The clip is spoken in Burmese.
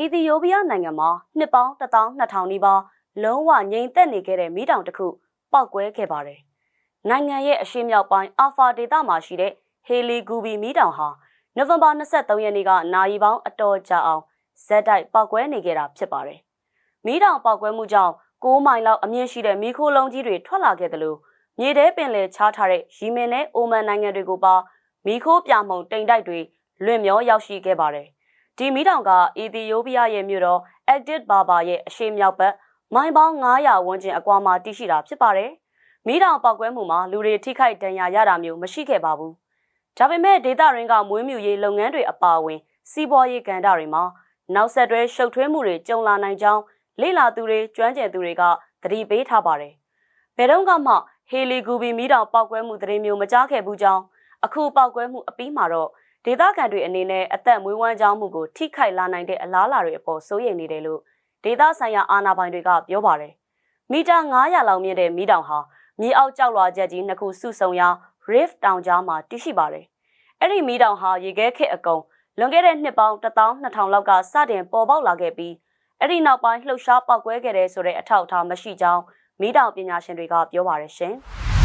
အီသီယိုးပီးယားနိုင်ငံမှာနှစ်ပေါင်း12000နီးပါးလုံးဝငြိမ်သက်နေခဲ့တဲ့မီးတောင်တစ်ခုပောက်ကွဲခဲ့ပါတယ်။နိုင်ငံရဲ့အရှေ့မြောက်ပိုင်းအာဖာဒေသမှာရှိတဲ့ဟေလီဂူဘီမီးတောင်ဟာနိုဝင်ဘာ23ရက်နေ့ကနိုင်ပေါင်းအတော်ကြာအောင်ဇက်တိုက်ပောက်ကွဲနေခဲ့တာဖြစ်ပါတယ်။မီးတောင်ပောက်ကွဲမှုကြောင့်6မိုင်လောက်အမြင့်ရှိတဲ့မီးခိုးလုံးကြီးတွေထွက်လာခဲ့တယ်လို့မြေထဲပင်လယ်ချထားတဲ့ရီမင်နဲ့အိုမန်နိုင်ငံတွေကိုပါမီးခိုးပြမှုန်တိမ်တိုက်တွေလွင့်မျောရောက်ရှိခဲ့ပါတယ်။ ဒီမီးတောင်ကအီသီယိုးပီးယားရဲ့မြို့တော်အက်ဒစ်ဘာဘာရဲ့အရှေ့မြောက်ဘက်မိုင်ပေါင်း900ဝန်းကျင်အကွာမှာတည်ရှိတာဖြစ်ပါတယ်။မီးတောင်ပောက်ကွဲမှုမှာလူတွေထိခိုက်ဒဏ်ရာရတာမျိုးမရှိခဲ့ပါဘူး။ဒါပေမဲ့ဒေသရင်းကမွေးမြူရေးလုပ်ငန်းတွေအပါအဝင် စီးပွားရေးကဏ္ဍတွေမှာနောက်ဆက်တွဲရှုပ်ထွေးမှုတွေကြုံလာနိုင်ကြောင်းလေလာသူတွေကျွမ်းကျင်သူတွေကသတိပေးထားပါတယ်။ဘယ်တော့မှဟေလီဂူဘီမီတောင်ပောက်ကွဲမှုသတင်းမျိုးမကြားခဲ့ဘူးကြောင်းအခုပောက်ကွဲမှုအပြီးမှာတော့ ဒေသခံတွေအနေနဲ့အသက်မွေးဝမ်းကြောင်းမှုကိုထိခိုက်လာနိုင်တဲ့အလားအလာတွေအပေါ်စိုးရိမ်နေတယ်လို့ဒေသဆိုင်ရာအာဏာပိုင်တွေကပြောပါတယ်။မီတာ900လောက်မြင့်တဲ့မီတောင်ဟာမြေအောက်ကျောက်လွှာချက်ကြီးနှစ်ခုစုဆုံရာ Rift တောင်ကြားမှာတည်ရှိပါတယ်။အဲ့ဒီမီတောင်ဟာရေခဲခက်အကုံလွန်ခဲ့တဲ့နှစ်ပေါင်း12000လောက်ကစတင်ပေါ်ပေါက်လာခဲ့ပြီးအဲ့ဒီနောက်ပိုင်းလှုပ်ရှားပောက်ကွဲခဲ့တဲ့ဆိုတဲ့အထောက်အထားမရှိကြောင်းမိတောင်ပညာရှင်တွေကပြောပါရရှင်။